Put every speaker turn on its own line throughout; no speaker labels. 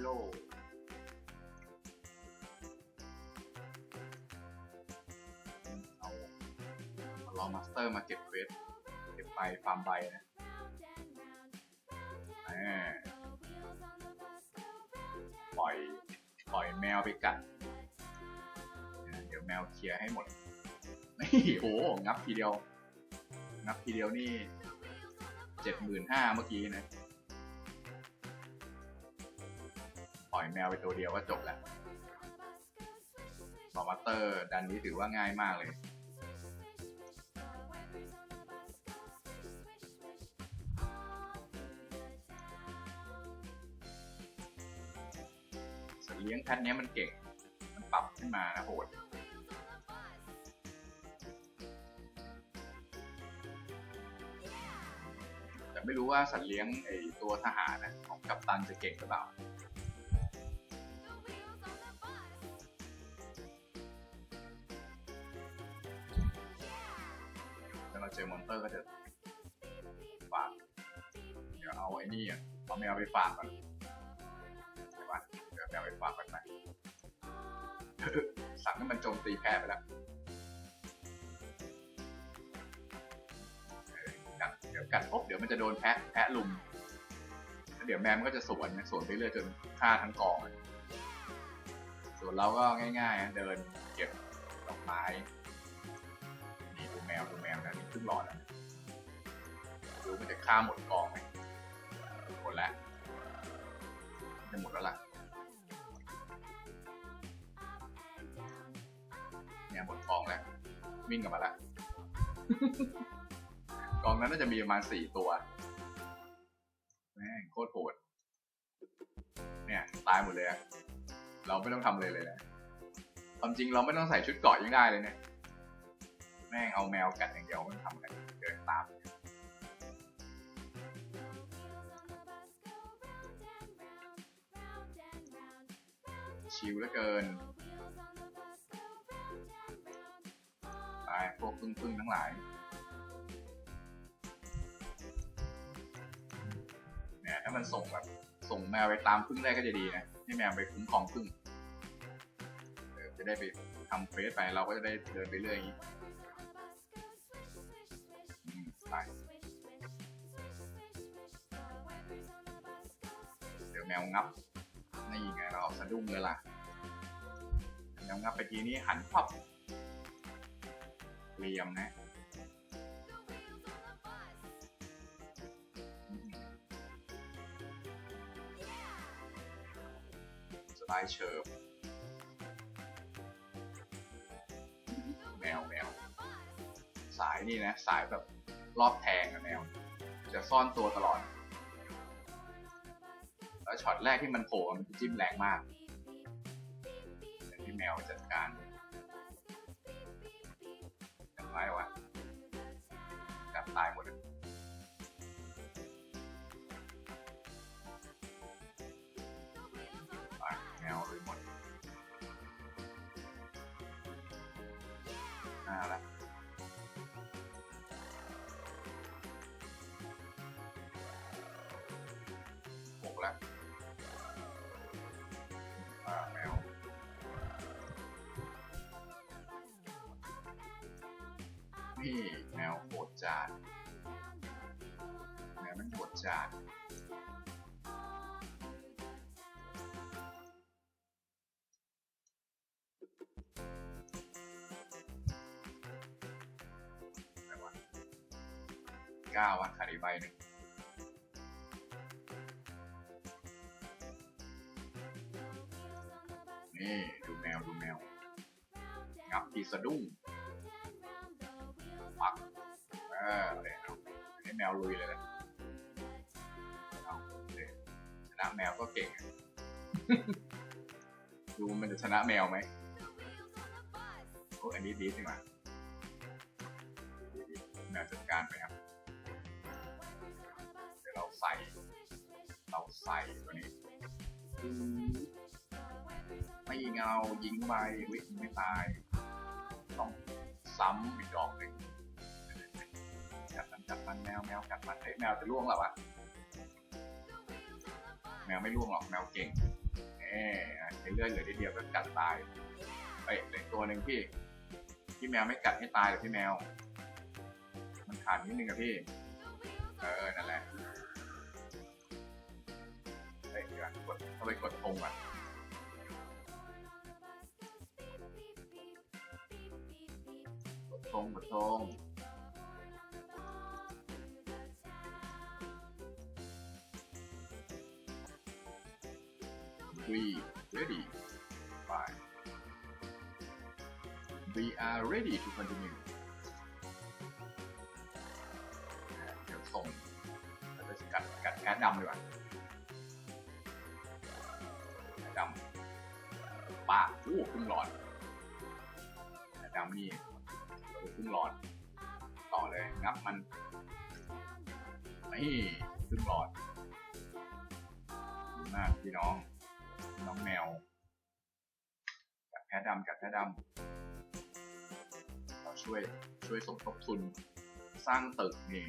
โลเอาเอาลองมาสเตอร์มาเก็บเควส เก็บใบฟาร์มใบนะปล่อย ปล่อยแมวไปกัด เดี๋ยวแมวเคลียร์ให้หมด นี่โอ้โหงับทีเดียว งับทีเดียวนี่เจ็ดหมื่นห้าเมื่อกี้นะ แมวไปตัวเดียวก็จบแล้วบอมาเตอร์ดันนี้ถือว่าง่ายมากเลยสัตว์เลี้ยงแพทเนี้ยมันเก่ง มันปรับขึ้นมานะโหดแต่ไม่รู้ว่าสัตว์เลี้ยงไอตัวทหารนะของกัปตันจะเก่งหรือเปล่า เตอร์ก็จะฝากเดี๋ยวเอาไอ้นี่อะเอาแมวไปฝากก่อนใช่ปะเดี๋ยวแมวไปฝากก่อนไปสั่งให้มันโจมตีแพ้ไปแล้วเดี๋ยวกัดปุ๊บเดี๋ยวมันจะโดนแพะแพะลุมแล้วเดี๋ยวแมวมันก็จะสวนสวนไปเรื่อยจนฆ่าทั้งกองส่วนเราก็ง่ายๆเดินเก็บดอกไม้ วดูแมวนะนี่ครึ่งหลอดแล้วดูมันจะฆ่าหมดกองไหมหมดแล้วจะหมดแล้วล่ะเนี่ยหมดกองแล้ววิ่งกลับมาล้วกองนั้นน่าจะมีประมาณสี่ตัวแม่งโคตรโหดเนี่ยตายหมดเลยอะเราไม่ต้องทำอะไรเลยนะความจริงเราไม่ต้องใส่ชุดเกาะยังได้เลยเนี่ย แม่งเอาแมวกัดอย่างเดียวมันทำอะไรเดินตามชิวเหลือเกินตายพวกพึ่งพึ่งๆทั้งหลายเนี่ยถ้ามันส่งแบบส่งแมวไปตามพึ่งได้ก็จะดีนะให้แมวไปคุ้มครองพึ่งจะได้ไปทำเฟสไปเราก็จะได้เดินไปเรื่อยอย่างนี้ แมวงับนี่ไงเราสะดุ้งเลยล่ะแมวงับไปทีนี้หันพับเรียมนะสไลด์เชิร์ฟแมวแมวสายนี่นะ สายแบบรอบแทงอะแมวจะซ่อนตัวตลอด ช็อตแรกที่มันโผล่มันจิ้มแรงมากที่แมวจัดการ นี่แมวโหดจานแมวมันโหดจานเก้าวันขาดีใบหนึ่งนี่ ดูแมว ดูแมวงับทีสะดุ้ง ออเลยเอาให้แมวลุยเลยนะเอาเลยชนะแมวก็เก่ง ดูมันจะชนะแมวไหมโอ้อันนี้ดีสิมาดีๆแมวจัดการไปครับเดี๋ยวเราใส่ เราใส่ตัวนี้ไม่เงายิงไปวิ่งไม่ตาย ต้องซ้ำอีกดอกหนึ่ง จับมันจับมันแมวแมวกัดมันเฮ้ยแมวจะล่วงหรอวะแมวไม่ล่วงหรอกแมวเก่งเอ๊เห็นเลือดเหลือนิดเดียวก็กัดตายเอ้ยเหลืออกตัวหนึ่งพี่พี่แมวไม่กัดให้ตายหรอพี่แมว มันขาดนิดนึงอะพี่ เออนั่นแหละเฮ้ยเดี๋ยวกดเข้าไปกดธงอะกดธงกดธง We ready. Bye. We are ready to continue. เดี๋ยวส่งแล้วก็กัดกัดแคทดำดีกว่าแคทดำป้าโอ้ครึ่งหลอดแคทดำนี่โอ้ครึ่งหลอด ต่อเลยงับมันนี่ครึ่งหลอดมากพี่น้อง น้องแมวกัดแพะดำกัดแพะดำเราช่วยช่วยสมทบทุน สร้างตึกนี่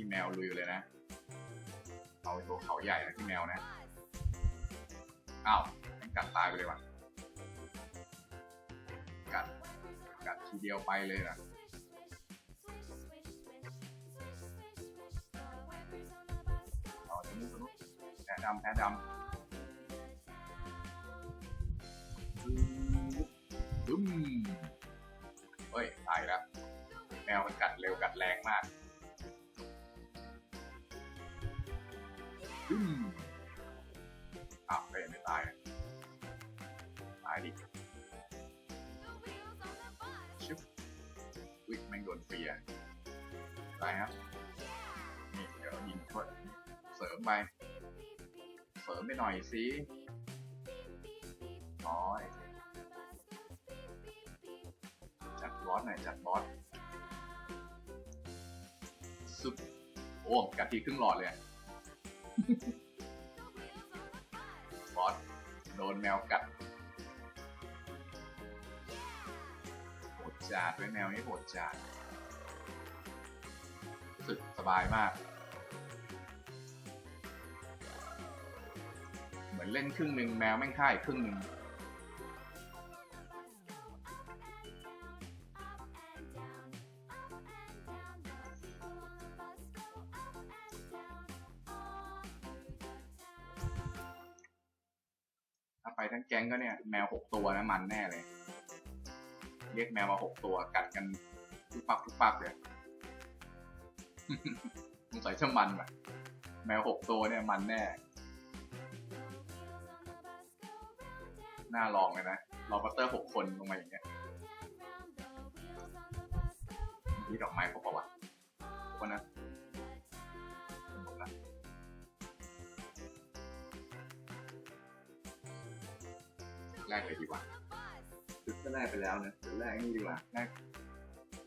พี่แมวลุยเลยนะ เอาตัวเขาใหญ่นะพี่แมวนะ อ้าวม่งกัดตายไปเลยว่ะ กัด กัดทีเดียวไปเลยนะเอาทะลุทะลุแพ้ดำแพ้ดำบึ้มเฮ้ย ตายแล้ว แมวมันกัดเร็วกัดแรงมาก อืมอ้าวเฮ้ยไม่ตายอะตายดิชิบวิกแม่งโดนเฟียร์ตายครับ นี่เดี๋ยวยิงโทษเสริมไป เสริมไปหน่อยสิน้อยจัดบอสหน่อยจัดบอสซุปโอ้กัดทีครึ่งหลอดเลยอะ บอสโดนแมวกัดโหดจัดด้วยแมวนี่โหดจัดรู้สึกสบายมาก เหมือนเล่นครึ่งหนึ่งแมวแม่งค่ายครึ่งหนึ่ง ไปทั้งแก๊งก็เนี่ยแมวหกตัวนะมันแน่เลย เรียกแมวมาหกตัวกัดกันทุกปักทุกปักเลยสงสัยจะมันแบบแมวหกตัวเนี่ยมันแน่ น่าลองเลยนะรอบัตเตอร์หกคนลงมาอย่างเงี้ยนี่ดอกไม้ครบปะวะครบน แรกเลยดีกว่าชุดก็แรกไปแล้วนะเดี๋ยวแรกนี่ดีกว่าแรก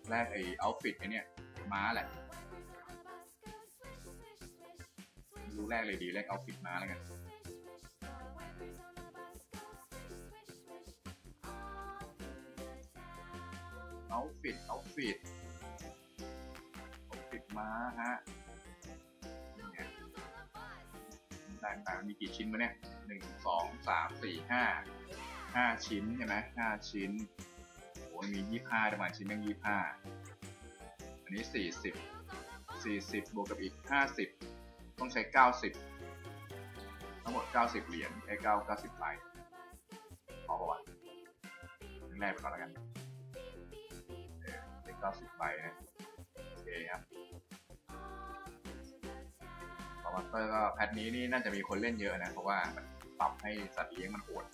แรกไอ้เอาฟิตไอ้เนี่ยม้าแหละดูแรกเลยดีแรกเอาฟิตม้าแล้วกันเอาฟิตเอาฟิตเอาฟิตมาฮะนี่ไงต่างๆมีกี่ชิ้นวะเนี่ยหนึ่งสองสามสี่ห้า ห้าชิ้นใช่ไหมห้าชิ้นโอ้มียี่ห้าประมาณชิ้นยังยี่ห้าอันนี้สี่สิบสี่สิบบวกกับอีกห้าสิบต้องใช้เก้าสิบทั้งหมดเก้าสิบเหรียญไอ้เก้าเก้าสิบใบพอประวัติแรกไปก่อนแล้วกันเป็นเก้าสิบใบนะโอเคครับพอมาสเตอร์ก็แพทนี้นี่น่าจะมีคนเล่นเยอะนะ เพราะว่ามันปรับให้สัตว์เลี้ยงมันโหด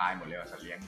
ตายหมดเลยว่ะสัตว์เลี้ยง